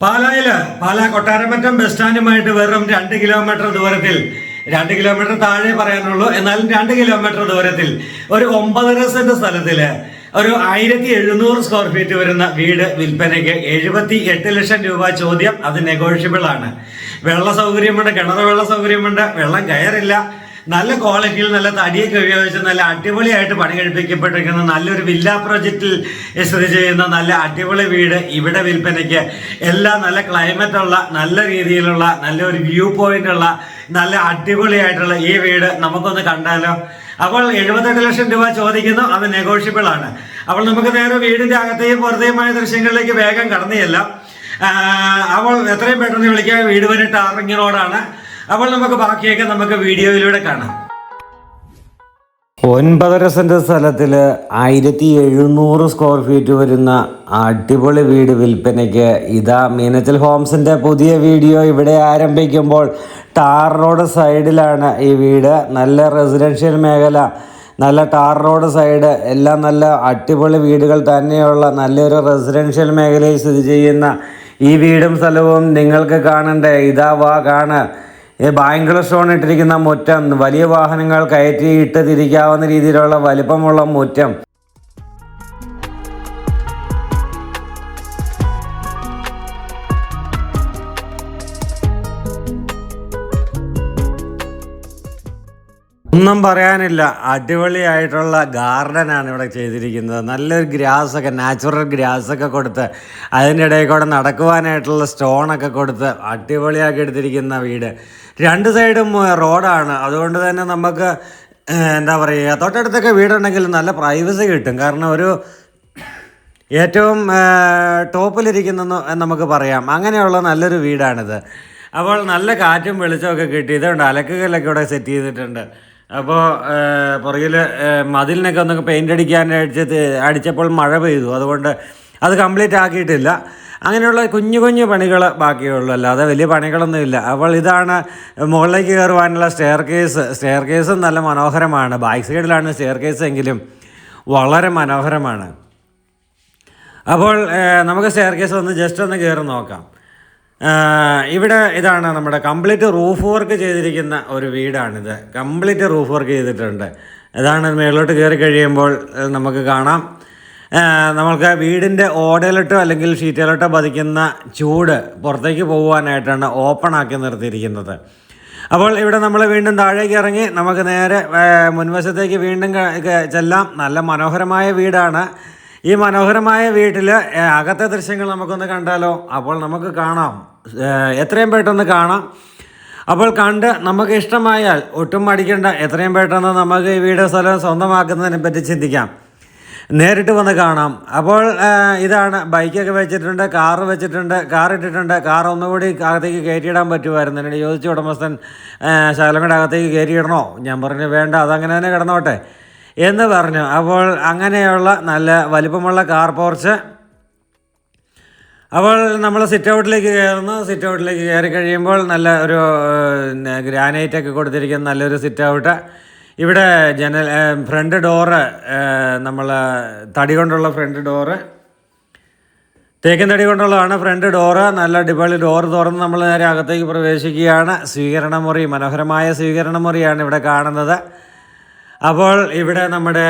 പാലായിൽ പാലാ കൊട്ടാരമറ്റം ബസ് സ്റ്റാൻഡുമായിട്ട് വെറും രണ്ട് കിലോമീറ്റർ ദൂരത്തിൽ രണ്ട് കിലോമീറ്റർ താഴെ പറയാനുള്ളൂ. എന്നാലും രണ്ട് കിലോമീറ്റർ ദൂരത്തിൽ ഒരു ഒമ്പതര സെന്റ് സ്ഥലത്തിൽ ഒരു ആയിരത്തി എഴുന്നൂറ് സ്ക്വയർ ഫീറ്റ് വരുന്ന വീട് വിൽപ്പനയ്ക്ക് എഴുപത്തി എട്ട് ലക്ഷം രൂപ ചോദ്യം അത് നെഗോഷ്യബിൾ ആണ്. വെള്ള സൗകര്യമുണ്ട് കിണർ വെള്ള സൗകര്യമുണ്ട് വെള്ളം കയറില്ല നല്ല ക്വാളിറ്റിയിൽ നല്ല തടിയൊക്കെ ഉപയോഗിച്ച് നല്ല അടിപൊളിയായിട്ട് പണി കഴിപ്പിക്കപ്പെട്ടിരിക്കുന്ന നല്ലൊരു വില്ല പ്രോജക്റ്റിൽ സ്ഥിതി ചെയ്യുന്ന നല്ല അടിപൊളി വീട് ഇവിടെ വിൽപ്പനയ്ക്ക് എല്ലാ നല്ല ക്ലൈമറ്റ് ഉള്ള നല്ല രീതിയിലുള്ള നല്ലൊരു വ്യൂ പോയിന്റ് ഉള്ള നല്ല അടിപൊളിയായിട്ടുള്ള ഈ വീട് നമുക്കൊന്ന് കണ്ടാലോ? അപ്പോൾ എഴുപത്തെട്ട് ലക്ഷം രൂപ ചോദിക്കുന്നു അത് നെഗോഷ്യബിൾ ആണ്. അപ്പോൾ നമുക്ക് നേരെ വീടിന്റെ അകത്തെയും പുറത്തെയുമായ ദൃശ്യങ്ങളിലേക്ക് വേഗം കടന്നു അപ്പോൾ എത്രയും പെട്ടെന്ന് വിളിക്കാൻ വീട് വരെ ടാറിംഗ് റോഡാണ്. അപ്പോൾ നമുക്ക് ബാക്കിയൊക്കെ നമുക്ക് വീഡിയോയിലൂടെ കാണാം. ഒൻപതര സെന്റ് സ്ഥലത്തിൽ ആയിരത്തി എഴുന്നൂറ് സ്ക്വയർ ഫീറ്റ് വരുന്ന അടിപൊളി വീട് വിൽപ്പനയ്ക്ക് ഇതാ മീനച്ചൽ ഹോംസിന്റെ പുതിയ വീഡിയോ ഇവിടെ ആരംഭിക്കുമ്പോൾ ടാർ റോഡ് സൈഡിലാണ് ഈ വീട്. നല്ല റെസിഡൻഷ്യൽ മേഖല നല്ല ടാർ റോഡ് സൈഡ് എല്ലാം നല്ല അടിപൊളി വീടുകൾ തന്നെയുള്ള നല്ലൊരു റെസിഡൻഷ്യൽ മേഖലയിൽ സ്ഥിതി ചെയ്യുന്ന ഈ വീടും സ്ഥലവും നിങ്ങൾക്ക് കാണണ്ടേ? ഇതാ വാ കാണ്. ബാങ്കിൾ സ്റ്റോൺ ഇട്ടിരിക്കുന്ന മുറ്റം വലിയ വാഹനങ്ങൾ കയറ്റി ഇട്ട് തിരിക്കാവുന്ന രീതിയിലുള്ള വലിപ്പമുള്ള മുറ്റം. ഒന്നും പറയാനില്ല. അടിപൊളിയായിട്ടുള്ള ഗാർഡനാണ് ഇവിടെ ചെയ്തിരിക്കുന്നത്. നല്ലൊരു ഗ്രാസൊക്കെ നാച്ചുറൽ ഗ്രാസൊക്കെ കൊടുത്ത് അതിന്റെ ഇടയിൽ കൂടെ നടക്കുവാനായിട്ടുള്ള സ്റ്റോണൊക്കെ കൊടുത്ത് അടിപൊളിയാക്കി എടുത്തിരിക്കുന്ന വീട്. രണ്ട് സൈഡും റോഡാണ്. അതുകൊണ്ട് തന്നെ നമുക്ക് എന്താ പറയുക തൊട്ടടുത്തൊക്കെ വീടുണ്ടെങ്കിൽ നല്ല പ്രൈവസി കിട്ടും. കാരണം ഒരു ഏറ്റവും ടോപ്പിലിരിക്കുന്നെന്ന് നമുക്ക് പറയാം. അങ്ങനെയുള്ള നല്ലൊരു വീടാണിത്. അപ്പോൾ നല്ല കാറ്റും വെളിച്ചമൊക്കെ കിട്ടി. ഇതുണ്ട് അലക്കുകല്ലൊക്കെ ഇവിടെ സെറ്റ് ചെയ്തിട്ടുണ്ട്. അപ്പോൾ പുറകിൽ മതിലിനൊക്കെ ഒന്ന് പെയിന്റ് അടിക്കാൻ അടിച്ചത് അടിച്ചപ്പോൾ മഴ പെയ്തു. അതുകൊണ്ട് അത് കംപ്ലീറ്റ് ആക്കിയിട്ടില്ല. അങ്ങനെയുള്ള കുഞ്ഞു കുഞ്ഞു പണികൾ ബാക്കിയുള്ളൂ. അല്ലാതെ വലിയ പണികളൊന്നുമില്ല. അപ്പോൾ ഇതാണ് മുകളിലേക്ക് കയറുവാനുള്ള സ്റ്റെയർ കേസ് സ്റ്റെയർ കേസും നല്ല മനോഹരമാണ്. ബാക്ക് സൈഡിലാണ് സ്റ്റെയർ കേസ് എങ്കിലും വളരെ മനോഹരമാണ്. അപ്പോൾ നമുക്ക് സ്റ്റെയർ കേസ് ഒന്ന് ജസ്റ്റ് ഒന്ന് കയറി നോക്കാം. ഇവിടെ ഇതാണ് നമ്മുടെ കംപ്ലീറ്റ് റൂഫ് വർക്ക് ചെയ്തിരിക്കുന്ന ഒരു വീടാണിത്. കംപ്ലീറ്റ് റൂഫ് വർക്ക് ചെയ്തിട്ടുണ്ട്. ഇതാണ് മേളിലോട്ട് കയറി കഴിയുമ്പോൾ നമുക്ക് കാണാം. നമ്മൾക്ക് വീടിന്റെ ഓടയിലോട്ടോ അല്ലെങ്കിൽ ഷീറ്റിലോട്ടോ പതിക്കുന്ന ചൂട് പുറത്തേക്ക് പോകുവാനായിട്ടാണ് ഓപ്പൺ ആക്കി നിർത്തിയിരിക്കുന്നത്. അപ്പോൾ ഇവിടെ നമ്മൾ വീണ്ടും താഴേക്ക് ഇറങ്ങി നമുക്ക് നേരെ മുൻവശത്തേക്ക് വീണ്ടും ചെല്ലാം. നല്ല മനോഹരമായ വീടാണ്. ഈ മനോഹരമായ വീട്ടിൽ അകത്തെ ദൃശ്യങ്ങൾ നമുക്കൊന്ന് കണ്ടാലോ? അപ്പോൾ നമുക്ക് കാണാം. എത്രയും പെട്ടെന്ന് കാണാം. അപ്പോൾ കണ്ട് നമുക്ക് ഇഷ്ടമായാൽ ഒട്ടും മടിക്കേണ്ട എത്രയും പെട്ടെന്ന് നമുക്ക് ഈ വീട് സ്ഥലം സ്വന്തമാക്കുന്നതിനെ പറ്റി ചിന്തിക്കാം. നേരിട്ട് വന്ന് കാണാം. അപ്പോൾ ഇതാണ് ബൈക്കൊക്കെ വെച്ചിട്ടുണ്ട് കാറ് വെച്ചിട്ടുണ്ട് കാർ ഇട്ടിട്ടുണ്ട്. കാർ ഒന്നുകൂടി അകത്തേക്ക് കയറ്റിയിടാൻ പറ്റുമായിരുന്നു. എന്നോട് ചോദിച്ചു ഉടമസ്ഥൻ ശകലങ്ങളുടെ അകത്തേക്ക് കയറ്റിയിടണോ? ഞാൻ പറഞ്ഞു വേണ്ട അതങ്ങനെ തന്നെ കിടന്നോട്ടെ. എന്ന് പറഞ്ഞു. അപ്പോൾ അങ്ങനെയുള്ള നല്ല വലിപ്പമുള്ള കാർ പോർച്ച്. അപ്പോൾ നമ്മൾ സിറ്റ് ഔട്ടിലേക്ക് കയറുന്നു. സിറ്റ് ഔട്ടിലേക്ക് കയറി കഴിയുമ്പോൾ നല്ല ഒരു ഗ്രാനൈറ്റ് ഒക്കെ കൊടുത്തിരിക്കുന്ന നല്ലൊരു സിറ്റ് ഔട്ട് ഇവിടെ ജനൽ ഫ്രണ്ട് ഡോറ് നമ്മൾ തടി കൊണ്ടുള്ള ഫ്രണ്ട് ഡോറ്. തേക്കൻ തടി കൊണ്ടുള്ളതാണ് ഫ്രണ്ട് ഡോറ്. നല്ല അടിപൊളി ഡോർ തുറന്ന് നമ്മൾ നേരെ അകത്തേക്ക് പ്രവേശിക്കുകയാണ്. സ്വീകരണ മുറി മനോഹരമായ സ്വീകരണ മുറിയാണ് ഇവിടെ കാണുന്നത്. അപ്പോൾ ഇവിടെ നമ്മുടെ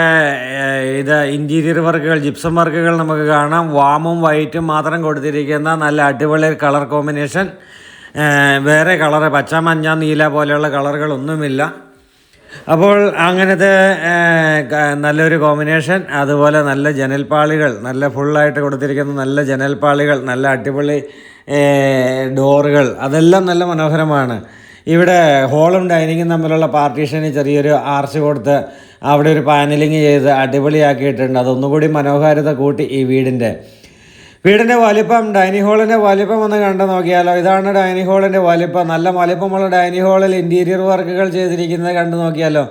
ഇത് ഇന്റീരിയർ വർക്കുകൾ ജിപ്സം വർക്കുകൾ നമുക്ക് കാണാം. വാമും വൈറ്റും മാത്രം കൊടുത്തിരിക്കുന്ന നല്ല അടിപൊളി കളർ കോമ്പിനേഷൻ വേറെ കളറ് പച്ച മഞ്ഞ നീല പോലെയുള്ള കളറുകളൊന്നുമില്ല അപ്പോൾ അങ്ങനത്തെ നല്ലൊരു കോമ്പിനേഷൻ അതുപോലെ നല്ല ജനൽപ്പാളികൾ നല്ല ഫുള്ളായിട്ട് കൊടുത്തിരിക്കുന്ന നല്ല ജനൽപ്പാളികൾ നല്ല അടിപൊളി ഡോറുകൾ അതെല്ലാം നല്ല മനോഹരമാണ്. ഇവിടെ ഹോളും ഡൈനിങ്ങും തമ്മിലുള്ള പാർട്ടീഷന് ചെറിയൊരു ആർച്ച് കൊടുത്ത് അവിടെ ഒരു പാനലിങ് ചെയ്ത് അടിപൊളിയാക്കിയിട്ടുണ്ട്. അതൊന്നുകൂടി മനോഹാരിത കൂട്ടി ഈ വീടിന്റെ. വീടിന്റെ വലിപ്പം ഡൈനിങ് ഹാളിന്റെ വലിപ്പം ഒന്ന് കണ്ടു നോക്കിയാലോ. ഇതാണ് ഡൈനിങ് ഹാളിന്റെ വലിപ്പം. നല്ല വലിപ്പമുള്ള ഡൈനിങ് ഹാളിൽ ഇന്റീരിയർ വർക്കുകൾ ചെയ്തിരിക്കുന്നത് കണ്ടു നോക്കിയാലോ.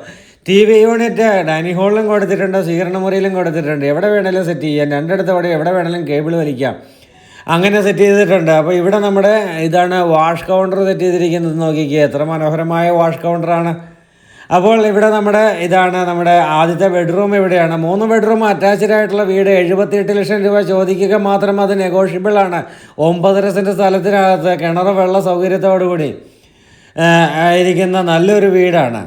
ടി വി യൂണിറ്റ് ഡൈനിങ് ഹാളിലും കൊടുത്തിട്ടുണ്ട് സ്വീകരണ മുറിയിലും കൊടുത്തിട്ടുണ്ട്. എവിടെ വേണേലും സെറ്റ് ചെയ്യാം. രണ്ടിടത്ത് അവിടെ എവിടെ വേണേലും കേബിൾ വലിക്കാം. അങ്ങനെ സെറ്റ് ചെയ്തിട്ടുണ്ട്. അപ്പോൾ ഇവിടെ നമ്മുടെ ഇതാണ് വാഷ് കൗണ്ടർ സെറ്റ് ചെയ്തിരിക്കുന്നത്. നോക്കിക്കുക എത്ര മനോഹരമായ വാഷ് കൗണ്ടറാണ് അപ്പോൾ ഇവിടെ നമ്മുടെ ഇതാണ് നമ്മുടെ ആദ്യത്തെ ബെഡ്റൂം ഇവിടെയാണ്. മൂന്ന് ബെഡ്റൂം അറ്റാച്ച്ഡ് ആയിട്ടുള്ള വീട് എഴുപത്തിയെട്ട് ലക്ഷം രൂപ ചോദിക്കുക മാത്രം അത് നെഗോഷ്യബിൾ ആണ്. ഒമ്പതര സെന്റ് സ്ഥലത്തിനകത്ത് കിണർ വെള്ള സൗകര്യത്തോടുകൂടി ഇരിക്കുന്ന നല്ലൊരു വീടാണ്.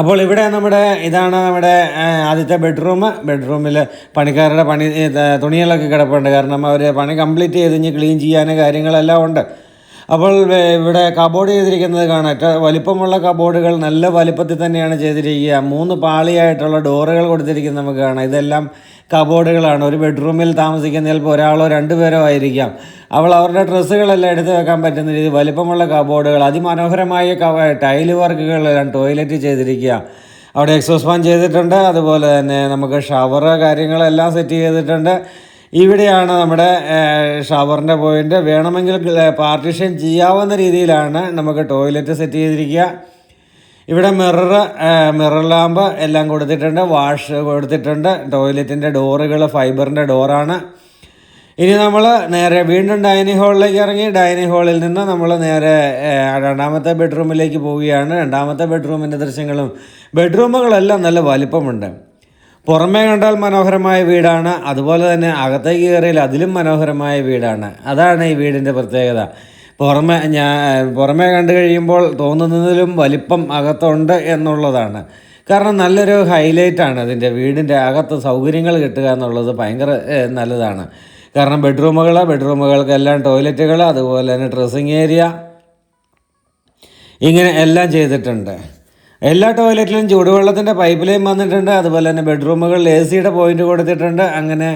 അപ്പോൾ ഇവിടെ നമ്മുടെ ഇതാണ് നമ്മുടെ ആദ്യത്തെ ബെഡ്റൂം ബെഡ്റൂമിൽ പണിക്കാരുടെ പണി തുണികളൊക്കെ കിടപ്പുണ്ട്. കാരണം അവർ പണി കംപ്ലീറ്റ് ചെയ്ത് ക്ലീൻ ചെയ്യാൻ കാര്യങ്ങളെല്ലാം ഉണ്ട്. അപ്പോൾ ഇവിടെ കബോർഡ് ചെയ്തിരിക്കുന്നത് കാണാം. വലിപ്പമുള്ള കബോർഡുകൾ നല്ല വലിപ്പത്തിൽ തന്നെയാണ് ചെയ്തിരിക്കുക. മൂന്ന് പാളിയായിട്ടുള്ള ഡോറുകൾ കൊടുത്തിരിക്കുന്നത് നമുക്ക് കാണാം. ഇതെല്ലാം കബോർഡുകളാണ്. ഒരു ബെഡ്റൂമിൽ താമസിക്കുന്ന ചിലപ്പോൾ ഒരാളോ രണ്ടുപേരോ ആയിരിക്കാം. അവൾ അവരുടെ ഡ്രസ്സുകളെല്ലാം എടുത്തു വെക്കാൻ പറ്റുന്ന രീതി വലിപ്പമുള്ള കബോർഡുകൾ അതിമനോഹരമായ ടൈൽ വർക്കുകളെല്ലാം ടോയ്ലറ്റ് ചെയ്തിരിക്കുക. അവിടെ എക്സോസ് ഫാൻ ചെയ്തിട്ടുണ്ട്. അതുപോലെ തന്നെ നമുക്ക് ഷവർ കാര്യങ്ങളെല്ലാം സെറ്റ് ചെയ്തിട്ടുണ്ട്. ഇവിടെയാണ് നമ്മുടെ ഷവറിന്റെ പോയിന്റ് വേണമെങ്കിൽ പാർട്ടീഷൻ ചെയ്യാവുന്ന രീതിയിലാണ് നമുക്ക് ടോയ്ലറ്റ് സെറ്റ് ചെയ്തിരിക്കുക. ഇവിടെ മിറർ മിറർ ലാമ്പ് എല്ലാം കൊടുത്തിട്ടുണ്ട്. വാഷ് കൊടുത്തിട്ടുണ്ട്. ടോയ്ലറ്റിന്റെ ഡോറുകൾ ഫൈബറിന്റെ ഡോറാണ് ഇനി നമ്മൾ നേരെ വീണ്ടും ഡൈനിങ് ഹാളിലേക്ക് ഇറങ്ങി. ഡൈനിങ് ഹാളിൽ നിന്ന് നമ്മൾ നേരെ രണ്ടാമത്തെ ബെഡ്റൂമിലേക്ക് പോവുകയാണ്. രണ്ടാമത്തെ ബെഡ്റൂമിന്റെ ദൃശ്യങ്ങളും ബെഡ്റൂമുകളെല്ലാം നല്ല വലിപ്പമുണ്ട്. പുറമേ കണ്ടാൽ മനോഹരമായ വീടാണ്. അതുപോലെ തന്നെ അകത്തേക്ക് കയറിയാൽ അതിലും മനോഹരമായ വീടാണ്. അതാണ് ഈ വീടിന്റെ പ്രത്യേകത. പുറമെ ഞാൻ പുറമേ കണ്ടു കഴിയുമ്പോൾ തോന്നുന്നതിലും വലിപ്പം അകത്തുണ്ട് എന്നുള്ളതാണ്. കാരണം നല്ലൊരു ഹൈലൈറ്റാണ് ഇതിന്റെ വീടിന്റെ അകത്ത് സൗകര്യങ്ങൾ കിട്ടുക എന്നുള്ളത് ഭയങ്കര നല്ലതാണ്. കാരണം ബെഡ്റൂമുകൾ ബെഡ്റൂമുകൾക്കെല്ലാം ടോയ്ലറ്റുകൾ അതുപോലെ തന്നെ ഡ്രസ്സിങ് ഏരിയ ഇങ്ങനെ എല്ലാം ചെയ്തിട്ടുണ്ട്. എല്ലാ ടോയ്ലറ്റിലും ചൂടുവെള്ളത്തിന്റെ പൈപ്പ് ലൈൻ വന്നിട്ടുണ്ട് അതുപോലെ തന്നെ ബെഡ്റൂമുകളിൽ എ സിയുടെ പോയിന്റ് കൊടുത്തിട്ടുണ്ട് അങ്ങനെ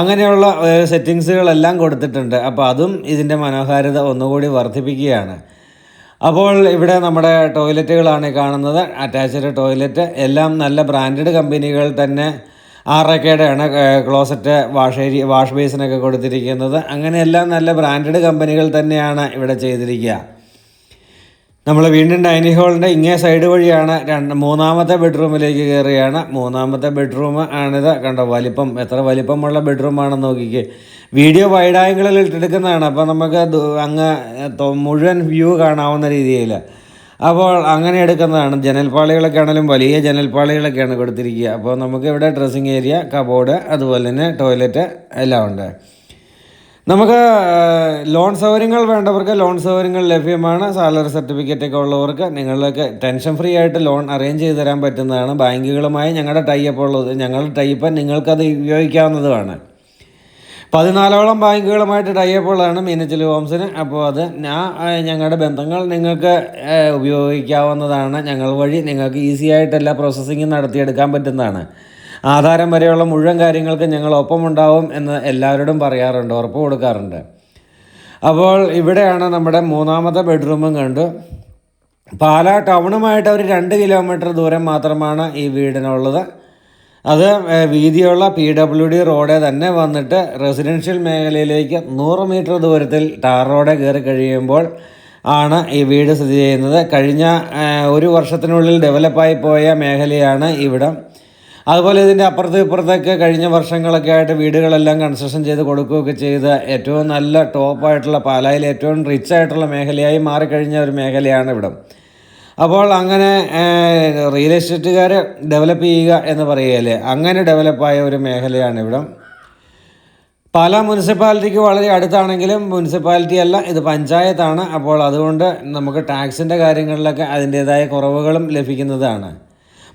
അങ്ങനെയുള്ള സെറ്റിങ്സുകളെല്ലാം കൊടുത്തിട്ടുണ്ട്. അപ്പോൾ അതും ഇതിന്റെ മനോഹാരിത ഒന്നുകൂടി വർദ്ധിപ്പിക്കുകയാണ്. അപ്പോൾ ഇവിടെ നമ്മുടെ ടോയ്ലറ്റുകളാണ് കാണുന്നത്. Attached toilet. എല്ലാം നല്ല ബ്രാൻഡഡ് കമ്പനികൾ തന്നെ ആറക്കയുടെയാണ് ക്ലോസറ്റ് വാഷ് ഏരിയ വാഷ് ബേസിനൊക്കെ കൊടുത്തിരിക്കുന്നത്. അങ്ങനെയെല്ലാം നല്ല ബ്രാൻഡഡ് കമ്പനികൾ തന്നെയാണ് ഇവിടെ ചെയ്തിരിക്കുക. നമ്മൾ വീണ്ടും ഡൈനിങ് ഹാളിന്റെ ഇങ്ങേ സൈഡ് വഴിയാണ് രണ്ട് മൂന്നാമത്തെ ബെഡ്റൂമിലേക്ക് കയറുകയാണ് മൂന്നാമത്തെ ബെഡ്റൂം ആണിത്. കണ്ടോ വലിപ്പം എത്ര വലിപ്പമുള്ള ബെഡ്റൂമാണെന്ന് നോക്കിക്കേ. വീഡിയോ വൈഡ് ആംഗിളിൽ ഇട്ടെടുക്കുന്നതാണ് അപ്പോൾ നമുക്ക് അങ്ങ് മുഴുവൻ വ്യൂ കാണാവുന്ന രീതിയിൽ. അപ്പോൾ അങ്ങനെ എടുക്കുന്നതാണ്. ജനൽപ്പാളികളൊക്കെ ആണെങ്കിലും വലിയ ജനൽപ്പാളികളൊക്കെയാണ് കൊടുത്തിരിക്കുക. അപ്പോൾ നമുക്ക് ഇവിടെ ഡ്രസ്സിങ് ഏരിയ കബോർഡ് അതുപോലെ തന്നെ ടോയ്ലറ്റ് എല്ലാം ഉണ്ട്. നമുക്ക് ലോൺ സൗകര്യങ്ങൾ വേണ്ടവർക്ക് ലോൺ സൗകര്യങ്ങൾ ലഭ്യമാണ്. സാലറി സർട്ടിഫിക്കറ്റ് ഒക്കെ ഉള്ളവർക്ക് നിങ്ങൾക്ക് ടെൻഷൻ ഫ്രീ ആയിട്ട് ലോൺ അറേഞ്ച് ചെയ്ത് തരാൻ പറ്റുന്നതാണ്. ബാങ്കുകളുമായി ഞങ്ങളുടെ ടൈപ്പ് ഉള്ളത് ഞങ്ങളുടെ ടൈപ്പ് നിങ്ങൾക്കത് ഉപയോഗിക്കാവുന്നതുമാണ് പതിനാലോളം ബാങ്കുകളുമായിട്ട് ടൈപ്പ് ഉള്ളതാണ് മീനച്ചിൽ ഹോംസിന് അപ്പോൾ അത് ഞാൻ ഞങ്ങളുടെ ബന്ധങ്ങൾ നിങ്ങൾക്ക് ഉപയോഗിക്കാവുന്നതാണ്. ഞങ്ങൾ വഴി നിങ്ങൾക്ക് ഈസി ആയിട്ട് എല്ലാ പ്രോസസ്സിങ്ങും നടത്തിയെടുക്കാൻ പറ്റുന്നതാണ്. ആധാരം വരെയുള്ള മുഴുവൻ കാര്യങ്ങൾക്ക് ഞങ്ങൾ ഒപ്പമുണ്ടാവും എന്ന് എല്ലാവരോടും പറയാറുണ്ട് ഉറപ്പ് കൊടുക്കാറുണ്ട്. അപ്പോൾ ഇവിടെയാണ് നമ്മുടെ മൂന്നാമത്തെ ബെഡ്റൂമും കണ്ടു. പാലാ ടൗണുമായിട്ട് ഒരു രണ്ട് കിലോമീറ്റർ ദൂരം മാത്രമാണ് ഈ വീടിനുള്ളത്. അത് വീതിയുള്ള പി ഡബ്ല്യു ഡി റോഡ് തന്നെ വന്നിട്ട് റെസിഡൻഷ്യൽ മേഖലയിലേക്ക് നൂറ് മീറ്റർ ദൂരത്തിൽ ടാർ റോഡ് കയറി കഴിയുമ്പോൾ ആണ് ഈ വീട് സ്ഥിതി ചെയ്യുന്നത്. കഴിഞ്ഞ ഒരു വർഷത്തിനുള്ളിൽ ഡെവലപ്പായി പോയ മേഖലയാണ് ഇവിടം. അതുപോലെ ഇതിന്റെ അപ്പുറത്ത് ഇപ്പുറത്തൊക്കെ കഴിഞ്ഞ വർഷങ്ങളൊക്കെ ആയിട്ട് വീടുകളെല്ലാം കൺസ്ട്രക്ഷൻ ചെയ്ത് കൊടുക്കുകയൊക്കെ ചെയ്ത ഏറ്റവും നല്ല ടോപ്പായിട്ടുള്ള പാലായിൽ ഏറ്റവും റിച്ച് ആയിട്ടുള്ള മേഖലയായി മാറിക്കഴിഞ്ഞ ഒരു മേഖലയാണ് ഇവിടം. അപ്പോൾ അങ്ങനെ റിയൽ എസ്റ്റേറ്റുകാർ ഡെവലപ്പ് ചെയ്യുക എന്ന് പറയുകയല്ലേ? അങ്ങനെ ഡെവലപ്പായ ഒരു മേഖലയാണ് ഇവിടം. പാലാ മുനിസിപ്പാലിറ്റിക്ക് വളരെ അടുത്താണെങ്കിലും മുനിസിപ്പാലിറ്റി അല്ല ഇത് പഞ്ചായത്താണ്. അപ്പോൾ അതുകൊണ്ട് നമുക്ക് ടാക്സിന്റെ കാര്യങ്ങളിലൊക്കെ അതിന്റേതായ കുറവുകളും ലഭിക്കുന്നതാണ്.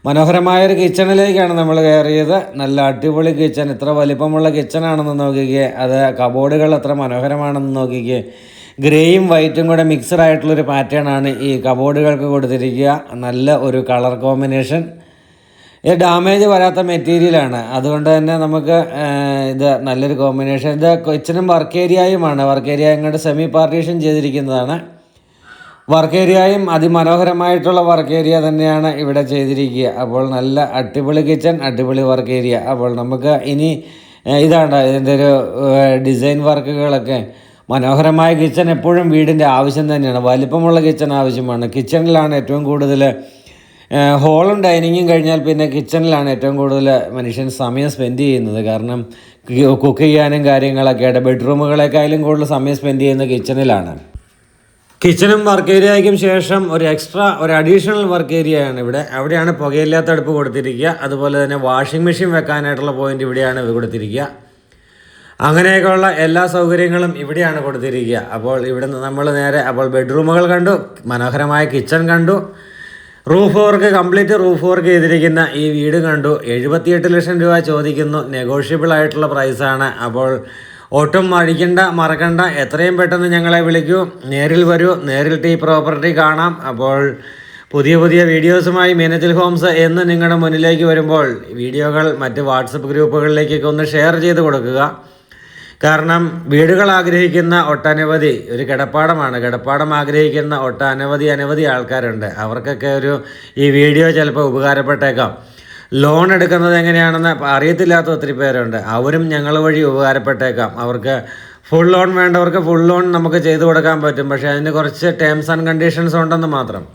മനോഹരമായ ഒരു കിച്ചണിലേക്കാണ് നമ്മൾ കയറിയത്. നല്ല അടിപൊളി കിച്ചൺ. ഇത്ര വലിപ്പമുള്ള കിച്ചണാണെന്ന് നോക്കിക്കേ. അത് കബോർഡുകൾ എത്ര മനോഹരമാണെന്ന് നോക്കിക്കേ. ഗ്രേയും വൈറ്റും കൂടെ മിക്സഡ് ആയിട്ടുള്ളൊരു പാറ്റേൺ ആണ് ഈ കബോർഡുകൾക്ക് കൊടുത്തിരിക്കുക. നല്ല ഒരു കളർ കോമ്പിനേഷൻ. ഇത് ഡാമേജ് വരാത്ത മെറ്റീരിയലാണ് അതുകൊണ്ട് തന്നെ നമുക്ക് ഇത് നല്ലൊരു കോമ്പിനേഷൻ. ഇത് കൊച്ചിനും വർക്ക് ഏരിയയുമാണ്. വർക്ക് ഏരിയ ഇങ്ങോട്ട് സെമി പാർട്ടീഷൻ ചെയ്തിരിക്കുന്നതാണ്. വർക്ക് ഏരിയയും അതിമനോഹരമായിട്ടുള്ള വർക്ക് ഏരിയ തന്നെയാണ് ഇവിടെ ചെയ്തിരിക്കുക. അപ്പോൾ നല്ല അടിപൊളി കിച്ചൺ അടിപൊളി വർക്ക് ഏരിയ. അപ്പോൾ നമുക്ക് ഇനി ഇതാണ് ഇതിന്റെ ഒരു ഡിസൈൻ വർക്കുകളൊക്കെ. മനോഹരമായ കിച്ചൺ എപ്പോഴും വീടിന്റെ ആവശ്യം തന്നെയാണ്. വലിപ്പമുള്ള കിച്ചൺ ആവശ്യമാണ്. കിച്ചണിലാണ് ഏറ്റവും കൂടുതൽ ഹോളും ഡൈനിങ്ങും കഴിഞ്ഞാൽ പിന്നെ കിച്ചണിലാണ് ഏറ്റവും കൂടുതൽ മനുഷ്യൻ സമയം സ്പെൻഡ് ചെയ്യുന്നത്. കാരണം കുക്ക് ചെയ്യാനും കാര്യങ്ങളൊക്കെ ബെഡ്റൂമുകളെക്കാളും കൂടുതൽ സമയം സ്പെൻഡ് ചെയ്യുന്നത് കിച്ചണിലാണ്. കിച്ചണും വർക്ക് ഏരിയയ്ക്കും ശേഷം ഒരു എക്സ്ട്രാ ഒരു അഡീഷണൽ വർക്ക് ഏരിയയാണ് ഇവിടെ. അവിടെയാണ് പുകയില്ലാത്ത അടുപ്പ് കൊടുത്തിരിക്കുക. അതുപോലെ തന്നെ വാഷിംഗ് മെഷീൻ വെക്കാനായിട്ടുള്ള പോയിന്റ് ഇവിടെയാണ് കൊടുത്തിരിക്കുക. അങ്ങനെയൊക്കെയുള്ള എല്ലാ സൗകര്യങ്ങളും ഇവിടെയാണ് കൊടുത്തിരിക്കുക. അപ്പോൾ ഇവിടെ നമ്മൾ നേരെ അപ്പോൾ ബെഡ്റൂമുകൾ കണ്ടു മനോഹരമായ കിച്ചൺ കണ്ടു. Roof work complete roof work ചെയ്തിരിക്കുന്ന ഈ വീട് കണ്ടു. എഴുപത്തിയെട്ട് ലക്ഷം രൂപ ചോദിക്കുന്നു. നെഗോഷ്യബിൾ ആയിട്ടുള്ള പ്രൈസാണ് അപ്പോൾ ഒട്ടും മടിക്കണ്ട മറക്കണ്ട എത്രയും പെട്ടെന്ന് ഞങ്ങളെ വിളിക്കൂ. നേരിൽ വരൂ നേരിൽ ടീ പ്രോപ്പർട്ടി കാണാം. അപ്പോൾ പുതിയ പുതിയ വീഡിയോസുമായി മീനച്ചിൽ ഹോംസ് എന്ന് നിങ്ങളുടെ മുന്നിലേക്ക് വരുമ്പോൾ വീഡിയോകൾ മറ്റ് വാട്സപ്പ് ഗ്രൂപ്പുകളിലേക്കൊക്കെ ഒന്ന് ഷെയർ ചെയ്ത് കൊടുക്കുക. കാരണം വീടുകൾ ആഗ്രഹിക്കുന്ന ഒട്ടനവധി ഒരു കിടപ്പാടമാണ്. കിടപ്പാടം ആഗ്രഹിക്കുന്ന ഒട്ടനവധി അനവധി ആൾക്കാരുണ്ട്. അവർക്കൊക്കെ ഒരു ഈ വീഡിയോ ചിലപ്പോൾ ഉപകാരപ്പെട്ടേക്കാം. ലോൺ എടുക്കുന്നത് എങ്ങനെയാണെന്ന് അറിയത്തില്ലാത്ത ഒത്തിരി പേരുണ്ട്. അവരും ഞങ്ങൾ വഴി ഉപകാരപ്പെട്ടേക്കാം. അവർക്ക് ഫുൾ ലോൺ വേണ്ടവർക്ക് ഫുൾ ലോൺ നമുക്ക് ചെയ്തു കൊടുക്കാൻ പറ്റും. പക്ഷേ അതിന് കുറച്ച് ടേംസ് ആൻഡ് കണ്ടീഷൻസ് ഉണ്ടെന്ന് മാത്രം.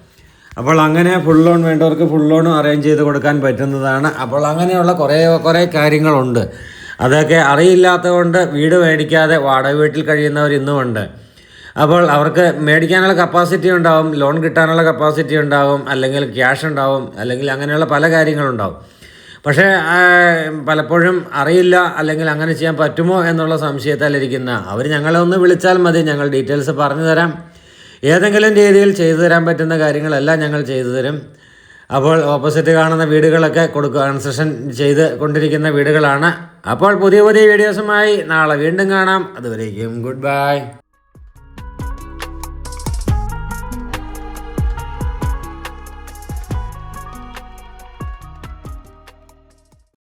അപ്പോൾ അങ്ങനെ ഫുൾ ലോൺ വേണ്ടവർക്ക് ഫുൾ ലോൺ അറേഞ്ച് ചെയ്ത് കൊടുക്കാൻ പറ്റുന്നതാണ്. അപ്പോൾ അങ്ങനെയുള്ള കുറേ കുറേ കാര്യങ്ങളുണ്ട്. അതൊക്കെ അറിയില്ലാത്തതുകൊണ്ട് വീട് മേടിക്കാതെ വാടക വീട്ടിൽ കഴിയുന്നവർ ഇന്നുമുണ്ട്. അപ്പോൾ അവർക്ക് മേടിക്കാനുള്ള കപ്പാസിറ്റി ഉണ്ടാവും ലോൺ കിട്ടാനുള്ള കപ്പാസിറ്റി ഉണ്ടാവും അല്ലെങ്കിൽ ക്യാഷ് ഉണ്ടാവും അല്ലെങ്കിൽ അങ്ങനെയുള്ള പല കാര്യങ്ങളുണ്ടാവും. പക്ഷേ പലപ്പോഴും അറിയില്ല അല്ലെങ്കിൽ അങ്ങനെ ചെയ്യാൻ പറ്റുമോ എന്നുള്ള സംശയത്താലിരിക്കുന്ന അവർ ഞങ്ങളെ ഒന്ന് വിളിച്ചാൽ മതി ഞങ്ങൾ ഡീറ്റെയിൽസ് പറഞ്ഞു തരാം. ഏതെങ്കിലും രീതിയിൽ ചെയ്തു തരാൻ പറ്റുന്ന കാര്യങ്ങളെല്ലാം ഞങ്ങൾ ചെയ്തു തരും. അപ്പോൾ ഓപ്പോസിറ്റ് കാണുന്ന വീടുകളൊക്കെ കൊടുക്കുക കൺസ്ട്രക്ഷൻ ചെയ്ത് കൊണ്ടിരിക്കുന്ന വീടുകളാണ്. അപ്പോൾ പുതിയ പുതിയ വീഡിയോസുമായി നാളെ വീണ്ടും കാണാം. അതുവരേക്കും ഗുഡ് ബൈ